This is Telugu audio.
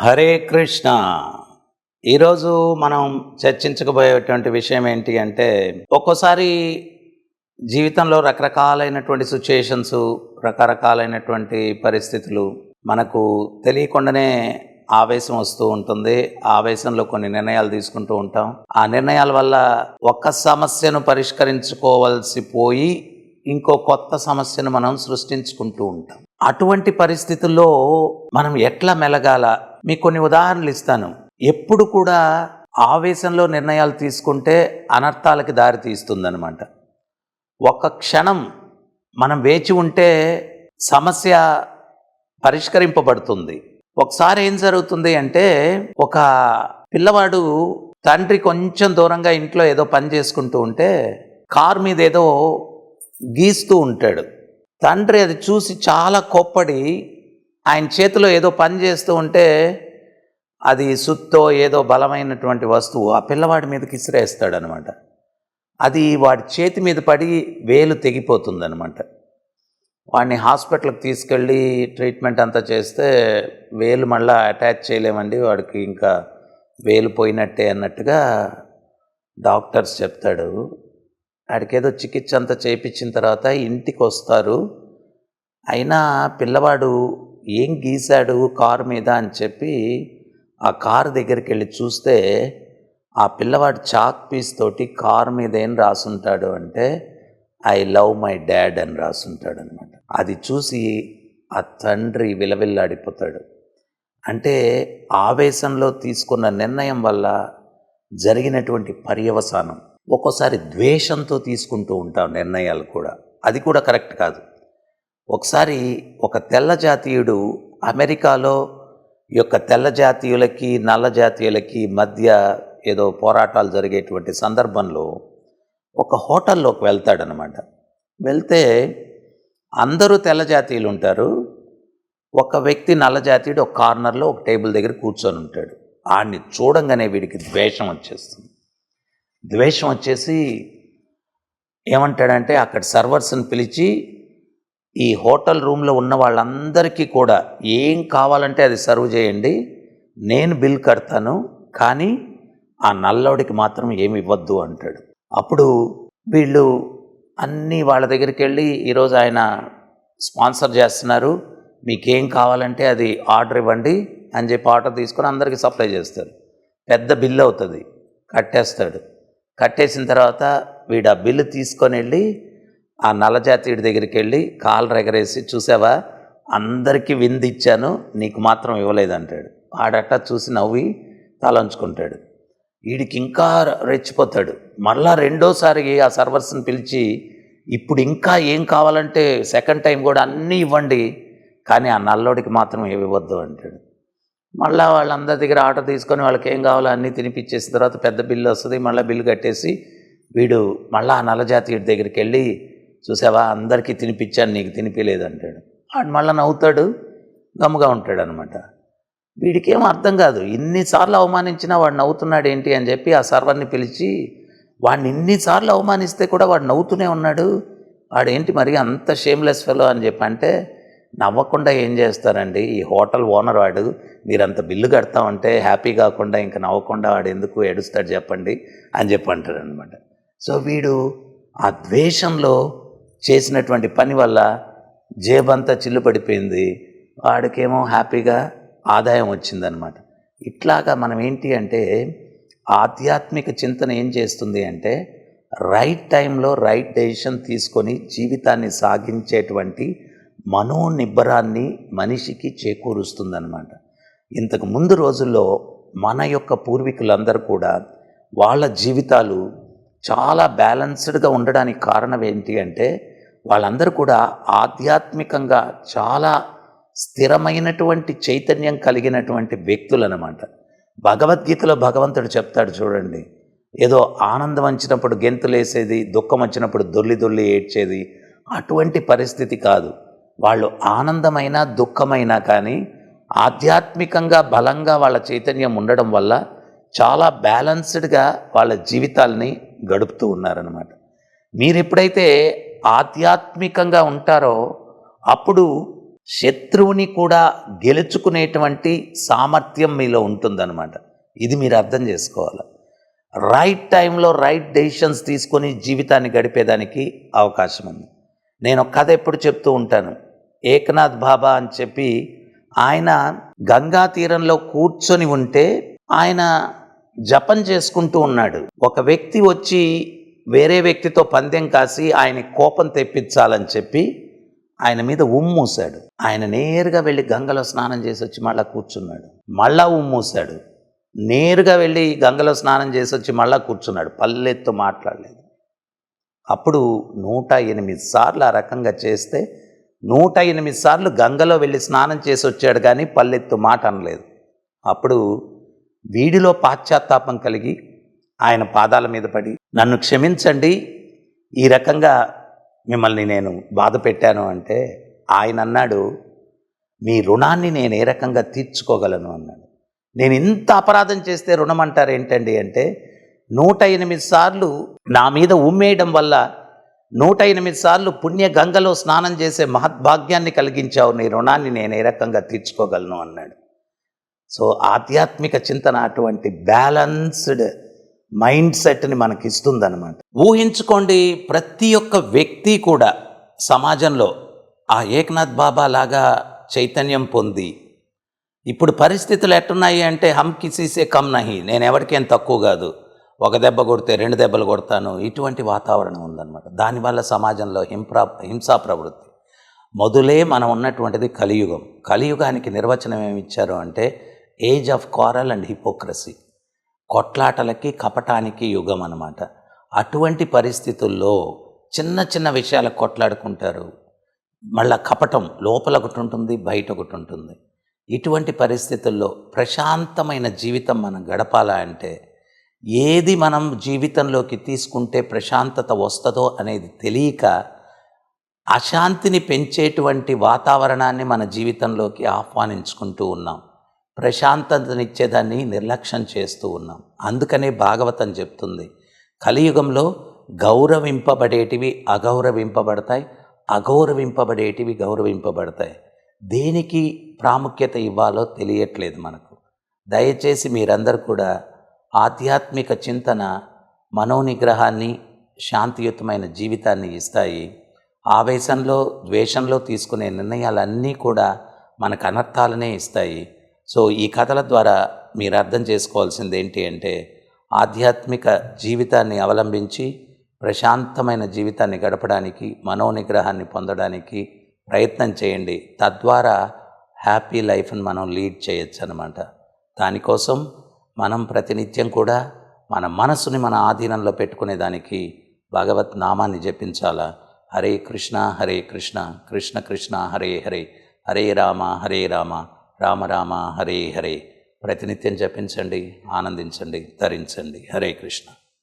హరే కృష్ణ. ఈరోజు మనం చర్చించకపోయేటువంటి విషయం ఏంటి అంటే ఒక్కోసారి జీవితంలో రకరకాలైనటువంటి సిచ్యుయేషన్స్ రకరకాలైనటువంటి పరిస్థితులు మనకు తెలియకుండానే ఆవేశం వస్తూ ఉంటుంది. ఆవేశంలో కొన్ని నిర్ణయాలు తీసుకుంటూ ఉంటాం. ఆ నిర్ణయాల వల్ల ఒక్క సమస్యను పరిష్కరించుకోవాల్సి పోయి ఇంకో కొత్త సమస్యను మనం సృష్టించుకుంటూ ఉంటాం. అటువంటి పరిస్థితుల్లో మనం ఎట్లా మెలగాల? మీకు కొన్ని ఉదాహరణలు ఇస్తాను. ఎప్పుడు కూడా ఆవేశంలో నిర్ణయాలు తీసుకుంటే అనర్థాలకి దారి తీస్తుందనమాట ఒక క్షణం మనం వేచి ఉంటే సమస్య పరిష్కరింపబడుతుంది. ఒకసారి ఏం జరుగుతుంది అంటే ఒక పిల్లవాడు తండ్రి కొంచెం దూరంగా ఇంట్లో ఏదో పని చేసుకుంటూ ఉంటే కార్ మీద ఏదో గీస్తూ ఉంటాడు. తండ్రి అది చూసి చాలా కోప్పడి ఆయన చేతిలో ఏదో పని చేస్తూ ఉంటే అది సుత్తో ఏదో బలమైనటువంటి వస్తువు ఆ పిల్లవాడి మీదకి ఇసిరేస్తాడనమాట. అది వాడి చేతి మీద పడి వేలు తెగిపోతుందనమాట. వాడిని హాస్పిటల్కి తీసుకెళ్ళి ట్రీట్మెంట్ అంతా చేస్తే వేలు మళ్ళీ అటాచ్ చేయలేమండి వాడికి ఇంకా వేలు పోయినట్టే అన్నట్టుగా డాక్టర్స్ చెప్తాడు. వాడికి ఏదో చికిత్స అంతా చేయించిన తర్వాత ఇంటికి వస్తారు అయినా పిల్లవాడు ఏం గీశాడు కారు మీద అని చెప్పి ఆ కారు దగ్గరికి వెళ్ళి చూస్తే ఆ పిల్లవాడు చాక్ పీస్ తోటి కారు మీద ఏం రాసుంటాడు అంటే ఐ లవ్ మై డాడ్ అని రాసుంటాడు అనమాట అది చూసి ఆ తండ్రి విలవిల్లాడిపోతాడు. అంటే ఆవేశంలో తీసుకున్న నిర్ణయం వల్ల జరిగినటువంటి పర్యవసానం ఒక్కోసారి ద్వేషంతో తీసుకుంటూ ఉంటాం నిర్ణయాలు కూడా. అది కూడా కరెక్ట్ కాదు. ఒకసారి ఒక తెల్ల జాతీయుడు అమెరికాలో యొక్క తెల్ల జాతీయులకి నల్ల జాతీయులకి మధ్య ఏదో పోరాటాలు జరిగేటువంటి సందర్భంలో ఒక హోటల్లోకి వెళ్తాడనమాట. వెళ్తే అందరూ తెల్ల జాతీయులు ఉంటారు. ఒక వ్యక్తి నల్ల జాతీయుడు ఒక కార్నర్లో ఒక టేబుల్ దగ్గర కూర్చొని ఉంటాడు. ఆడిని చూడంగానే వీడికి ద్వేషం వచ్చేస్తుంది. ద్వేషం వచ్చేసి ఏమంటాడంటే అక్కడ సర్వర్స్ని పిలిచి ఈ హోటల్ రూమ్లో ఉన్న వాళ్ళందరికీ కూడా ఏం కావాలంటే అది సర్వ్ చేయండి. నేను బిల్ కడతాను కానీ ఆ నల్లోడికి మాత్రం ఏమి ఇవ్వద్దు అంటాడు. అప్పుడు వీళ్ళు అన్నీ వాళ్ళ దగ్గరికి వెళ్ళి ఈరోజు ఆయన స్పాన్సర్ చేస్తున్నారు మీకేం కావాలంటే అది ఆర్డర్ ఇవ్వండి అని చెప్పి ఆర్డర్ తీసుకొని అందరికీ సప్లై చేస్తారు. పెద్ద బిల్ అవుతుంది కట్టేస్తాడు. కట్టేసిన తర్వాత వీడు ఆ బిల్లు తీసుకొని వెళ్ళి ఆ నల్లజాతీయుడి దగ్గరికి వెళ్ళి కాలు ఎగరేసి చూసావా? అందరికీ విందు ఇచ్చాను నీకు మాత్రం ఇవ్వలేదంటాడు. ఆడట చూసి నవ్వి తలంచుకుంటాడు. వీడికి ఇంకా రెచ్చిపోతాడు. మళ్ళా రెండోసారి ఆ సర్వర్స్ని పిలిచి ఇప్పుడు ఇంకా ఏం కావాలంటే సెకండ్ టైం కూడా అన్నీ ఇవ్వండి కానీ ఆ నల్లోడికి మాత్రం ఏమి ఇవ్వద్దు అంటాడు. మళ్ళీ వాళ్ళందరి దగ్గర ఆర్డర్ తీసుకొని వాళ్ళకి ఏం కావాలో అన్నీ తినిపించేసిన తర్వాత పెద్ద బిల్లు వస్తుంది మళ్ళీ బిల్లు కట్టేసి వీడు మళ్ళీ ఆ నల్లజాతీయుడి దగ్గరికి వెళ్ళి చూసావా? అందరికీ తినిపించాను నీకు తినిపించలేదు అంటాడు వాడు మళ్ళీ నవ్వుతాడు గమ్ముగా ఉంటాడు అనమాట వీడికేం అర్థం కాదు. ఇన్నిసార్లు అవమానించినా వాడు నవ్వుతున్నాడు ఏంటి అని చెప్పి ఆ సర్వర్ని పిలిచి వాడిని ఇన్నిసార్లు అవమానిస్తే కూడా వాడు నవ్వుతూనే ఉన్నాడు. వాడేంటి మరి అంత షేమ్లెస్ ఫెలో అని చెప్పి అంటే నవ్వకుండా ఏం చేస్తారండి? ఈ హోటల్ ఓనర్ వాడు మీరంత బిల్లు కడతామంటే హ్యాపీ కాకుండా ఇంకా నవ్వకుండా వాడు ఎందుకు ఏడుస్తాడు చెప్పండి అని చెప్పి అంటాడు అనమాట సో వీడు ఆ ద్వేషంలో చేసినటువంటి పని వల్ల జేబంతా చిల్లు పడిపోయింది వాడికేమో హ్యాపీగా ఆదాయం వచ్చిందనమాట ఇట్లాగా మనం ఏంటి అంటే ఆధ్యాత్మిక చింతన ఏం చేస్తుంది అంటే రైట్ టైంలో రైట్ డెసిషన్ తీసుకొని జీవితాన్ని సాగించేటువంటి మనోనిబ్బరాన్ని మనిషికి చేకూరుస్తుందన్నమాట. ఇంతకు ముందు రోజుల్లో మన యొక్క పూర్వీకులందరూ కూడా వాళ్ళ జీవితాలు చాలా బ్యాలెన్స్డ్గా ఉండడానికి కారణం ఏంటి అంటే వాళ్ళందరూ కూడా ఆధ్యాత్మికంగా చాలా స్థిరమైనటువంటి చైతన్యం కలిగినటువంటి వ్యక్తులు అనమాట భగవద్గీతలో భగవంతుడు చెప్తాడు చూడండి ఏదో ఆనందం వచ్చినప్పుడు గెంతులేసేది దుఃఖం వచ్చినప్పుడు దొల్లి దొల్లి ఏడ్చేది అటువంటి పరిస్థితి కాదు. వాళ్ళు ఆనందమైనా దుఃఖమైనా కానీ ఆధ్యాత్మికంగా బలంగా వాళ్ళ చైతన్యం ఉండడం వల్ల చాలా బ్యాలన్స్డ్గా వాళ్ళ జీవితాల్ని గడుపుతూ ఉన్నారనమాట. మీరు ఎప్పుడైతే ఆధ్యాత్మికంగా ఉంటారో అప్పుడు శత్రువుని కూడా గెలుచుకునేటువంటి సామర్థ్యం మీలో ఉంటుందన్నమాట. ఇది మీరు అర్థం చేసుకోవాలి. రైట్ టైంలో రైట్ డెసిషన్స్ తీసుకొని జీవితాన్ని గడిపేదానికి అవకాశం ఉంది నేను కథ ఎప్పుడు చెప్తూ ఉంటాను. ఏకనాథ్ బాబా అని చెప్పి ఆయన గంగా తీరంలో కూర్చొని ఉంటే ఆయన జపం చేసుకుంటూ ఉన్నాడు. ఒక వ్యక్తి వచ్చి వేరే వ్యక్తితో పందెం కాసి ఆయన కోపం తెప్పించాలని చెప్పి ఆయన మీద ఉమ్మూసాడు ఆయన నేరుగా వెళ్ళి గంగలో స్నానం చేసి వచ్చి మళ్ళా కూర్చున్నాడు. మళ్ళా ఉమ్మూసాడు నేరుగా వెళ్ళి గంగలో స్నానం చేసి వచ్చి మళ్ళా కూర్చున్నాడు. పల్లెత్తు మాట్లాడలేదు. అప్పుడు నూట ఎనిమిది సార్లు ఆ రకంగా చేస్తే నూట ఎనిమిది సార్లు గంగలో వెళ్ళి స్నానం చేసి వచ్చాడు కానీ పల్లెత్తు మాట అనలేదు. అప్పుడు వీడిలో పాశ్చాత్తాపం కలిగి ఆయన పాదాల మీద పడి నన్ను క్షమించండి. ఈ రకంగా మిమ్మల్ని నేను బాధ పెట్టాను అంటే ఆయన అన్నాడు మీ రుణాన్ని నేను ఏ రకంగా తీర్చుకోగలను? అన్నాడు. నేను ఇంత అపరాధం చేస్తే రుణం అంటారు ఏంటండి అంటే నూట ఎనిమిది సార్లు నా మీద ఉమ్మేయడం వల్ల నూట ఎనిమిది సార్లు పుణ్య గంగలో స్నానం చేసే మహద్భాగ్యాన్ని కలిగించావు. నీ రుణాన్ని నేను ఏ రకంగా తీర్చుకోగలను? అన్నాడు. సో ఆధ్యాత్మిక చింతన అటువంటి బ్యాలన్స్డ్ మైండ్ సెట్ని మనకి ఇస్తుందన్నమాట ఊహించుకోండి ప్రతి ఒక్క వ్యక్తి కూడా సమాజంలో ఆ ఏకనాథ్ బాబా లాగా చైతన్యం పొంది ఇప్పుడు పరిస్థితులు ఎట్టున్నాయి అంటే హమ్ కిసీసే కమ్ నహి నేను ఎవరికేం తక్కువ కాదు ఒక దెబ్బ కొడితే రెండు దెబ్బలు కొడతాను ఇటువంటి వాతావరణం ఉందన్నమాట. దానివల్ల సమాజంలో హింప్రా హింసా ప్రవృత్తి. మొదలే మనం ఉన్నటువంటిది కలియుగం. కలియుగానికి నిర్వచనం ఏమి ఇచ్చారు అంటే age of quarrel and hypocrisy. కొట్లాటలకి కపటానికి యుగం అనమాట అటువంటి పరిస్థితుల్లో చిన్న చిన్న విషయాలు కొట్లాడుకుంటారు. మళ్ళా కపటం లోపల ఒకటి ఉంటుంది బయట ఒకటి ఉంటుంది. ఇటువంటి పరిస్థితుల్లో ప్రశాంతమైన జీవితం మనం గడపాలా అంటే ఏది మనం జీవితంలోకి తీసుకుంటే ప్రశాంతత వస్తుందో అనేది తెలియక అశాంతిని పెంచేటువంటి వాతావరణాన్ని మన జీవితంలోకి ఆహ్వానించుకుంటూ ఉన్నాం. ప్రశాంతతనిచ్చేదాన్ని నిర్లక్ష్యం చేస్తూ ఉన్నాం. అందుకనే భాగవతం చెప్తుంది. కలియుగంలో గౌరవింపబడేటివి అగౌరవింపబడతాయి అగౌరవింపబడేటివి గౌరవింపబడతాయి. దేనికి ప్రాముఖ్యత ఇవ్వాలో తెలియట్లేదు మనకు. దయచేసి మీరందరూ కూడా ఆధ్యాత్మిక చింతన మనోనిగ్రహాన్ని శాంతియుతమైన జీవితాన్ని ఇస్తాయి. ఆవేశంలో ద్వేషంలో తీసుకునే నిర్ణయాలన్నీ కూడా మనకు అనర్థాలనే ఇస్తాయి. సో ఈ కథల ద్వారా మీరు అర్థం చేసుకోవాల్సింది ఏంటి అంటే ఆధ్యాత్మిక జీవితాన్ని అవలంబించి ప్రశాంతమైన జీవితాన్ని గడపడానికి మనోనిగ్రహాన్ని పొందడానికి ప్రయత్నం చేయండి. తద్వారా హ్యాపీ లైఫ్ని మనం లీడ్ చేయొచ్చు అనమాట దానికోసం మనం ప్రతినిత్యం కూడా మన మనసుని మన ఆధీనంలో పెట్టుకునే దానికి భగవత్ నామాన్ని జపించాలా? హరే కృష్ణ హరే కృష్ణ కృష్ణ కృష్ణ హరే హరే హరే రామ హరే రామ రామ రామ హరే హరే. ప్రతినిత్యం జపించండి ఆనందించండి ధరించండి హరే కృష్ణ.